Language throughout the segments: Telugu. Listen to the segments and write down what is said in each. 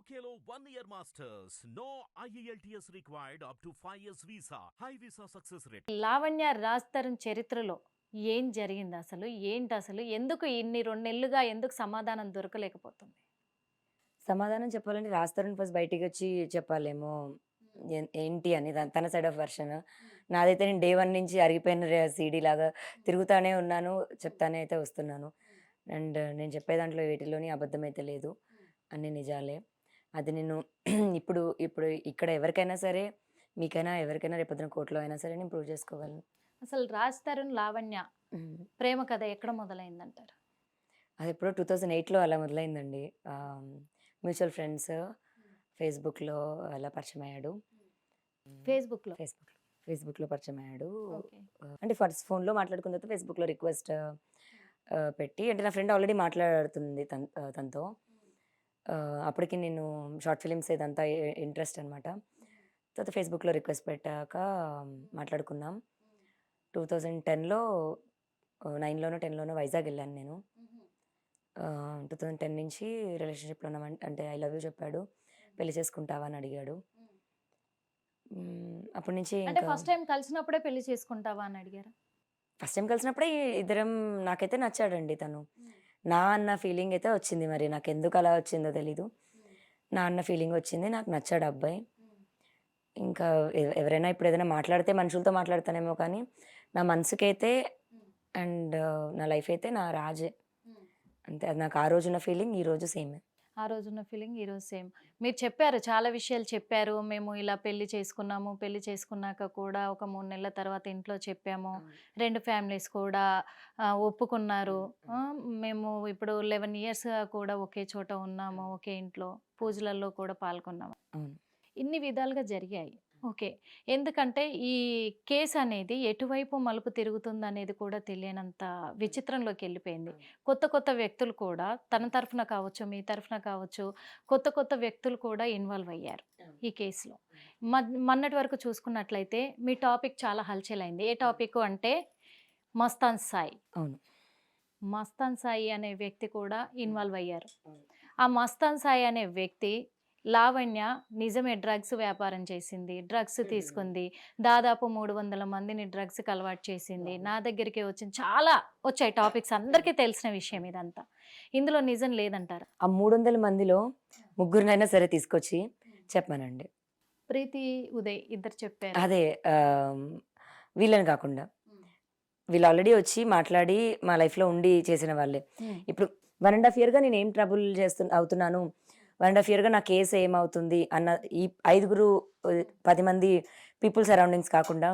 One year masters. No E IELTS required up to 5 years visa. High visa success rate. Lavanya Raj Tarun చరిత్రలో ఏం జరిగింది అసలు? ఏంటి అసలు? ఎందుకు ఇన్ని రెండు నెలలుగా ఎందుకు సమాధానం దొరకలేకపోతుంది? సమాధానం చెప్పాలంటే రాస్తారని ఫస్ట్ బయటికి వచ్చి చెప్పాలేమో. ఏంటి అని తన- తన సైడ్ ఆఫ్ వర్షన్ నాదైతే నేను డే వన్ నుంచి అరిగిపోయిన సీడీ లాగా తిరుగుతానే ఉన్నాను చెప్తానే అయితే వస్తున్నాను. అండ్ నేను చెప్పే దాంట్లో వీటిలోని అబద్ధం అయితే లేదు. అన్ని నిజాలే. అది నేను ఇప్పుడు ఇప్పుడు ఇక్కడ ఎవరికైనా సరే మీకైనా ఎవరికైనా రేపొద్దున కోర్టులో అయినా సరే నేను ప్రూవ్ చేసుకోగలను. అసలు రాజ్ తరుణ్ లావణ్య ప్రేమ కథ ఎక్కడ మొదలైందంటారు? అది ఎప్పుడో టూ థౌజండ్ ఎయిట్లో అలా మొదలైందండి. మ్యూచువల్ ఫ్రెండ్స్ ఫేస్బుక్లో అలా పరిచయం అయ్యాడు. ఫేస్బుక్లో ఫేస్బుక్లో ఫేస్బుక్లో పరిచయం అయ్యాడు. అంటే ఫస్ట్ ఫోన్లో మాట్లాడుకున్న తర్వాత ఫేస్బుక్లో రిక్వెస్ట్ పెట్టి అంటే నా ఫ్రెండ్ ఆల్రెడీ మాట్లాడుతుంది తనతో. అప్పటికి నేను షార్ట్ ఫిలిమ్స్ ఇదంతా ఇంట్రెస్ట్ అనమాట తర్వాత ఫేస్బుక్లో రిక్వెస్ట్ పెట్టాక మాట్లాడుకున్నాం. టూ థౌజండ్ టెన్లో నైన్లోనో టెన్లోనో వైజాగ్ వెళ్ళాను నేను. టూ థౌజండ్ టెన్ నుంచి రిలేషన్షిప్లో ఉన్నాం అంటే ఐ లవ్ యూ చెప్పాడు. పెళ్ళి చేసుకుంటావా అని అడిగాడు. అప్పటి నుంచి అంటే ఇంకా ఫస్ట్ టైం కలిసినప్పుడే పెళ్ళి చేసుకుంటావా అని అడిగారు? ఫస్ట్ టైం కలిసినప్పుడే ఇద్దరం నాకైతే నచ్చాడండి తను. నా అన్న ఫీలింగ్ అయితే వచ్చింది మరి. నాకు ఎందుకు అలా వచ్చిందో తెలీదు. నా అన్న ఫీలింగ్ వచ్చింది. నాకు నచ్చాడు అబ్బాయి. ఇంకా ఎవ- ఎవరైనా ఇప్పుడు ఏదైనా మాట్లాడితే మనుషులతో మాట్లాడతానేమో కానీ నా మనసుకైతే అండ్ నా లైఫ్ అయితే నా రాజే. అంతే. అది నాకు ఆ రోజున్న ఫీలింగ్ ఈ రోజు సేమ్. ఆ రోజున్న ఫీలింగ్ ఈ రోజు సేమ్. మీరు చెప్పారు చాలా విషయాలు చెప్పారు. మేము ఇలా పెళ్ళి చేసుకున్నాము పెళ్ళి చేసుకున్నాక కూడా ఒక మూడు నెలల తర్వాత ఇంట్లో చెప్పాము. రెండు ఫ్యామిలీస్ కూడా ఒప్పుకున్నారు. మేము ఇప్పుడు లెవెన్ ఇయర్స్ కూడా ఒకే చోట ఉన్నాము ఒకే ఇంట్లో పూజలలో కూడా పాల్గొన్నాము. ఇన్ని విధాలుగా జరిగాయి. ఓకే. ఎందుకంటే ఈ కేసు అనేది ఎటువైపు మలుపు తిరుగుతుంది అనేది కూడా తెలియనంత విచిత్రంలోకి వెళ్ళిపోయింది. కొత్త కొత్త వ్యక్తులు కూడా తన తరఫున కావచ్చు మీ తరఫున కావచ్చు కొత్త కొత్త వ్యక్తులు కూడా ఇన్వాల్వ్ అయ్యారు ఈ కేసులో. మ- మొన్నటి వరకు చూసుకున్నట్లయితే మీ టాపిక్ చాలా హల్చల్ అయింది ఏ టాపిక్ అంటే మస్తాన్ సాయి. అవును. మస్తాన్ సాయి అనే వ్యక్తి కూడా ఇన్వాల్వ్ అయ్యారు. ఆ మస్తాన్ సాయి అనే వ్యక్తి లావణ్య నిజమే డ్రగ్స్ వ్యాపారం చేసింది. డ్రగ్స్ తీసుకుంది. దాదాపు మూడు వందల మందిని డ్రగ్స్కి అలవాటు చేసింది. నా దగ్గరికి వచ్చింది చాలా వచ్చాయి టాపిక్స్ అందరికీ తెలిసిన విషయం ఇదంతా. ఇందులో నిజం లేదంటారు. ఆ మూడు వందల మందిలో ముగ్గురినైనా సరే తీసుకొచ్చి చెప్పానండి. ప్రీతి ఉదయ్ ఇద్దరు చెప్పారు. అదే వీళ్ళని కాకుండా. వీళ్ళు ఆల్రెడీ వచ్చి మాట్లాడి మా లైఫ్లో ఉండి చేసిన వాళ్ళే. ఇప్పుడు వన్ అండ్ హాఫ్ ఇయర్గా నేను ఏం ట్రబుల్ చేస్తు అవుతున్నాను? వన్ అండ్ హాఫ్ ఇయర్గా నా కేసు ఏమవుతుంది అన్న ఈ ఐదుగురు పది మంది పీపుల్ సరౌండింగ్స్ కాకుండా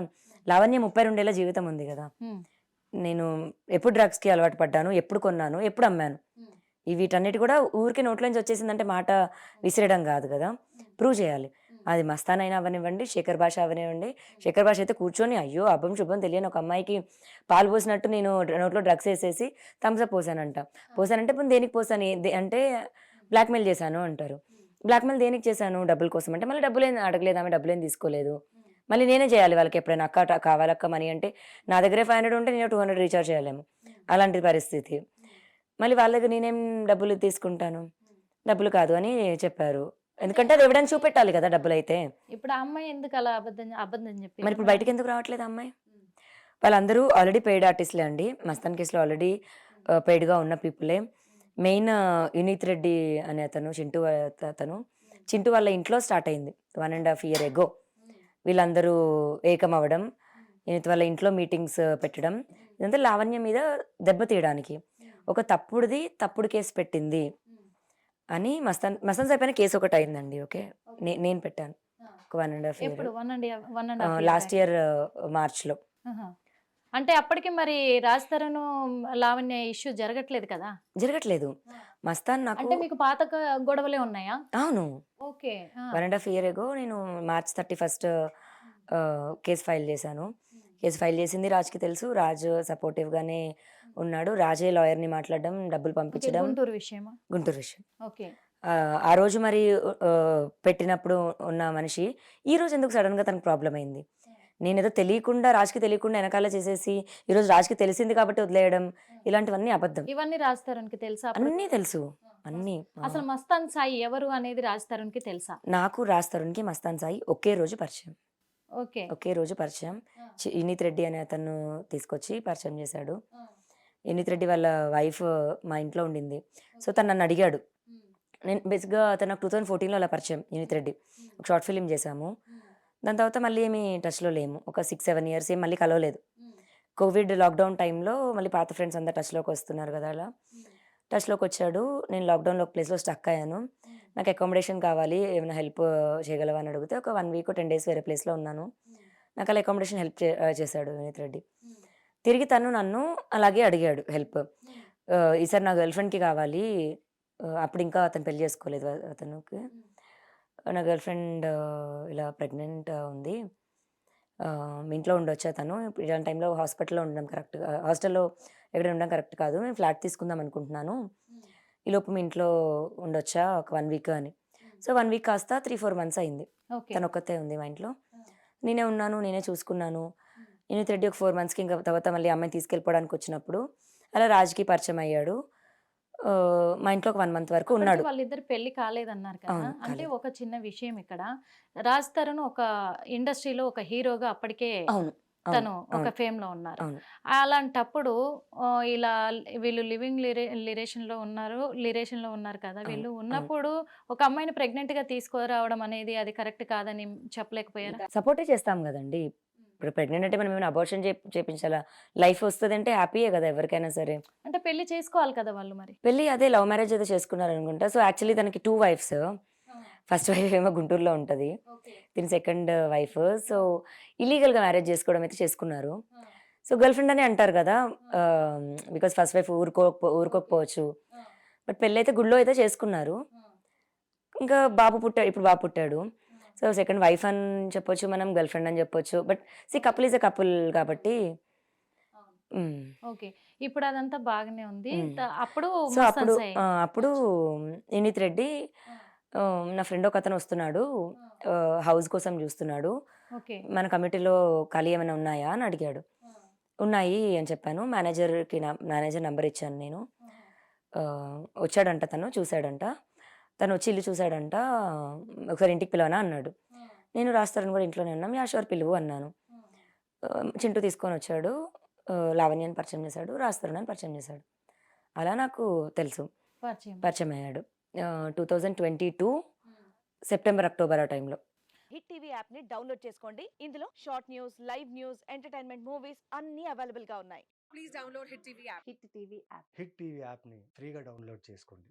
లావణ్య ముప్పై రెండేళ్ళ జీవితం ఉంది కదా. నేను ఎప్పుడు డ్రగ్స్కి అలవాటు పడ్డాను ఎప్పుడు కొన్నాను ఎప్పుడు అమ్మాను. వీటన్నిటి కూడా ఊరికి నోట్లోంచి వచ్చేసిందంటే మాట విసిరడం కాదు కదా. ప్రూవ్ చేయాలి. అది మస్తాన్ అయినా అవనివ్వండి శేఖర్ భాష అవనివ్వండి. శేఖర్ భాష అయితే కూర్చొని అయ్యో అబ్బం శుభం తెలియని ఒక అమ్మాయికి పాలు పోసినట్టు నేను నోట్లో డ్రగ్స్ వేసేసి థమ్స్అప్ పోసానంట. పోసానంటే ఇప్పుడు దేనికి పోసాను? అంటే బ్లాక్మెయిల్ చేశాను అంటారు. బ్లాక్మెయిల్ దేనికి చేశాను? డబ్బుల కోసం. అంటే మళ్ళీ డబ్బులు ఏం అడగలేదు ఆమె డబ్బులు ఏం తీసుకోలేదు. మళ్ళీ నేనే చేయాలి వాళ్ళకి ఎప్పుడైనా అక్క కావాలక్క మనీ అంటే నా దగ్గరే ఫైవ్ హండ్రెడ్ ఉంటే నేను టూ హండ్రెడ్ రీఛార్జ్ చేయలేము. అలాంటి పరిస్థితి. మళ్ళీ వాళ్ళ దగ్గర నేనేం డబ్బులు తీసుకుంటాను? డబ్బులు కాదు అని చెప్పారు. ఎందుకంటే అది ఎవిడెన్స్ చూపెట్టాలి కదా డబ్బులు అయితే ఇప్పుడు ఆ అమ్మాయి ఎందుకు అలా అబద్ధం అబద్ధం చెప్పి మరి ఇప్పుడు బయటకు ఎందుకు రావట్లేదు అమ్మాయి? వాళ్ళందరూ ఆల్రెడీ పెయిడ్ ఆర్టిస్ట్లే అండి. మస్తాన్ కేసులో ఆల్రెడీ పెయిడ్గా ఉన్న పీపులే. మెయిన్ యునీత్ రెడ్డి అనే అతను చింటూ అత- అతను. చింటూ వాళ్ళ ఇంట్లో స్టార్ట్ అయింది. One and half year ago. వీళ్ళందరూ ఏకం అవ్వడం యూనిత్ వాళ్ళ ఇంట్లో మీటింగ్స్ పెట్టడం ఇదంతా లావణ్య మీద దెబ్బ తీయడానికి. ఒక తప్పుడుది తప్పుడు కేసు పెట్టింది అని మస్తాన్ మస్తాన్ పైన కేసు ఒకటి అయిందండి ఓకే? నేను పెట్టాను. ఒక one and half year. Last year మార్చ్లో. అంటే అప్పటికి మరి రాజ్ తరుణ్ లావణ్య ఇష్యూ జరగట్లేదు కదా? జరగట్లేదు. మస్తాన్ నాకు అంటే మీకు పాత గొడవలే ఉన్నాయా? అవును. Okay. One and half year ago నేను March thirty first case file చేశాను. కేసు ఫైల్ చేసింది రాజ్కి తెలుసు. రాజ్ supportive గానే ఉన్నాడు. రాజే లాయర్ని మాట్లాడడం డబ్బులు పంపించడం గుంటూరు విషయమా? గుంటూరు విషయం. ఓకే. ఆ, రోజు మరి పెట్టినప్పుడు ఉన్న మనిషి ఈ రోజు ఎందుకు సడన్గా తనకు ప్రాబ్లం అయింది? నేనేదో తెలియకుండా రాజ్కి తెలియకుండా వెనకాల చేసేసి ఈరోజు రాజ్కి తెలిసింది కాబట్టి వదిలేయడం ఇలాంటివన్నీ అబద్ధం. ఇవన్నీ రాజ్ తరుణ్కి తెలుసా? అన్నీ తెలుసు. అన్నీ. అసలు మస్తాన్ సాయి ఎవరు అనేది రాజ్ తరుణ్కి తెలుసా? నాకు రాజ్ తరుణ్కి మస్తాన్ సాయి ఒకే రోజు పరిచయం. ఓకే. ఒకే రోజు పరిచయం. ఇనీత్ రెడ్డి అనే అతను తీసుకొచ్చి పరిచయం చేశాడు. ఇనీత్ రెడ్డి వాళ్ళ వైఫ్ మా ఇంట్లో ఉండింది. సో తను నన్ను అడిగాడు. నేను బేసిక్గా నాకు టూ థౌసండ్ ఫోర్టీన్లో అలా పరిచయం యూనిత్ రెడ్డి. ఒక షార్ట్ ఫిలిం చేశాము. దాని తర్వాత మళ్ళీ ఏమి టచ్లో లేము. ఒక సిక్స్ సెవెన్ ఇయర్స్ ఏం మళ్ళీ కలవలేదు. కోవిడ్ లాక్డౌన్ టైంలో మళ్ళీ పాత ఫ్రెండ్స్ అంతా టచ్లోకి వస్తున్నారు కదా అలా. టచ్లోకి వచ్చాడు. నేను లాక్డౌన్లో ఒక ప్లేస్లో స్టక్ అయ్యాను. నాకు అకామిడేషన్ కావాలి ఏమైనా హెల్ప్ చేయగలవా అని అడిగితే ఒక వన్ వీక్ టెన్ డేస్ వేరే ప్లేస్లో ఉన్నాను. నాకు అలా అకామిడేషన్ హెల్ప్ చేశాడు వినీత్ రెడ్డి. తిరిగి తను నన్ను అలాగే అడిగాడు హెల్ప్. ఈసారి నా గర్ల్ ఫ్రెండ్కి కావాలి. అప్పుడు ఇంకా అతను పెళ్ళి చేసుకోలేదు అతనికి. నా గర్ల్ ఫ్రెండ్ ఇలా ప్రెగ్నెంట్ ఉంది. మీ ఇంట్లో ఉండొచ్చా తను ఇప్పుడు ఇలాంటి టైంలో హాస్పిటల్లో ఉండడం కరెక్ట్ హాస్టల్లో ఎక్కడ ఉండడం కరెక్ట్ కాదు. నేను ఫ్లాట్ తీసుకుందాం అనుకుంటున్నాను. ఈ లోపు మీ ఇంట్లో ఉండొచ్చా ఒక వన్ వీక్ అని. సో వన్ వీక్ కాస్త త్రీ ఫోర్ మంత్స్ అయింది. తను ఒక్కతే ఉంది మా ఇంట్లో. నేనే ఉన్నాను నేనే చూసుకున్నాను. నేను రెడ్డి ఒక ఫోర్ మంత్స్కి ఇంకా తర్వాత మళ్ళీ అమ్మాయిని తీసుకెళ్ళిపోవడానికి వచ్చినప్పుడు అలా రాజ్కి పరిచయం అయ్యాడు. మా ఇంట్లో ఒక వన్ మంత్ వరకు ఉన్నాడు వాళ్ళిద్దరు పెళ్ళి కాలేదన్నారు కదా అంటే. ఒక చిన్న విషయం ఇక్కడ రాజ్ తరుణ్ ఒక ఇండస్ట్రీలో ఒక హీరోగా అప్పటికే అవును తను ఒక. ఫేమ్లో ఉన్నారు. అలాంటప్పుడు ఇలా వీళ్ళు లివింగ్ లిరేషన్లో ఉన్నారు లిరేషన్లో ఉన్నారు కదా వీళ్ళు. ఉన్నప్పుడు ఒక అమ్మాయిని ప్రెగ్నెంట్గా తీసుకురావడం అనేది అది కరెక్ట్ కాదని చెప్పలేకపోయారా సపోర్టే చేస్తాం కదండి ఇప్పుడు ప్రెగ్నెంట్ అంటే మనం ఏమైనా అబార్షన్ చేపించాలా? లైఫ్ వస్తుంది అంటే హ్యాపీయే కదా ఎవరికైనా సరే. అంటే పెళ్ళి చేసుకోవాలి కదా వాళ్ళు మరి? పెళ్ళి అదే లవ్ మ్యారేజ్ అయితే చేసుకున్నారు అనుకుంటా సో యాక్చువల్లీ తనకి టూ వైఫ్స్ ఫస్ట్ వైఫ్ ఏమో గుంటూరులో ఉంటుంది. దీని సెకండ్ వైఫ్ సో ఇలీగల్గా మ్యారేజ్ చేసుకోవడం అయితే చేసుకున్నారు. సో గర్ల్ ఫ్రెండ్ అని అంటారు కదా. బికాస్ ఫస్ట్ వైఫ్ ఊరుకో ఊరుకోకపోవచ్చు. బట్ పెళ్ళి అయితే గుడిలో అయితే చేసుకున్నారు. ఇంకా బాబు పుట్టాడు ఇప్పుడు బాబు పుట్టాడు. సో సెకండ్ వైఫ్ అని చెప్పొచ్చు మనం గర్ల్ ఫ్రెండ్ అని చెప్పొచ్చు. But see couple is a couple కాబట్టి. ఓకే. ఇప్పుడు అదంతా బాగానే ఉంది. అప్పుడు సో అప్పుడు అప్పుడు ఇనిత్ రెడ్డి నా ఫ్రెండ్ ఒక అతను వస్తున్నాడు హౌస్ కోసం చూస్తున్నాడు. ఓకే. మన కమిటీలో ఖాళీ ఏమైనా ఉన్నాయా అని అడిగాడు. ఉన్నాయి అని చెప్పాను. మేనేజర్కి నా మేనేజర్ నెంబర్ ఇచ్చాను నేను. వచ్చాడంట తను చూశాడంట. తను వచ్చి ఇల్లు చూశాడంట ఒకసారి ఇంటికి పిలవనా? అన్నాడు. నేను రాస్తారని కూడా ఇంట్లోనే ఉన్నాం యాషోర్ పిలువు అన్నాను. చింటూ తీసుకొని వచ్చాడు ఆ, లావణ్యని పరిచయం చేశాడు రాస్తారని పరిచయం చేశాడు. అలా నాకు తెలుసు. పరిచయం. పరిచయం అయ్యాడు. Two thousand twenty two September October ఆ టైంలో. హిట్ టీవీ యాప్ని డౌన్లోడ్ చేసుకోండి. ఇందులో short news live news entertainment movies అన్ని అవైలబుల్గా ఉన్నాయి. please download Hit TV app. Hit TV app. Hit TV యాప్ని ఫ్రీగా డౌన్లోడ్ చేసుకోండి.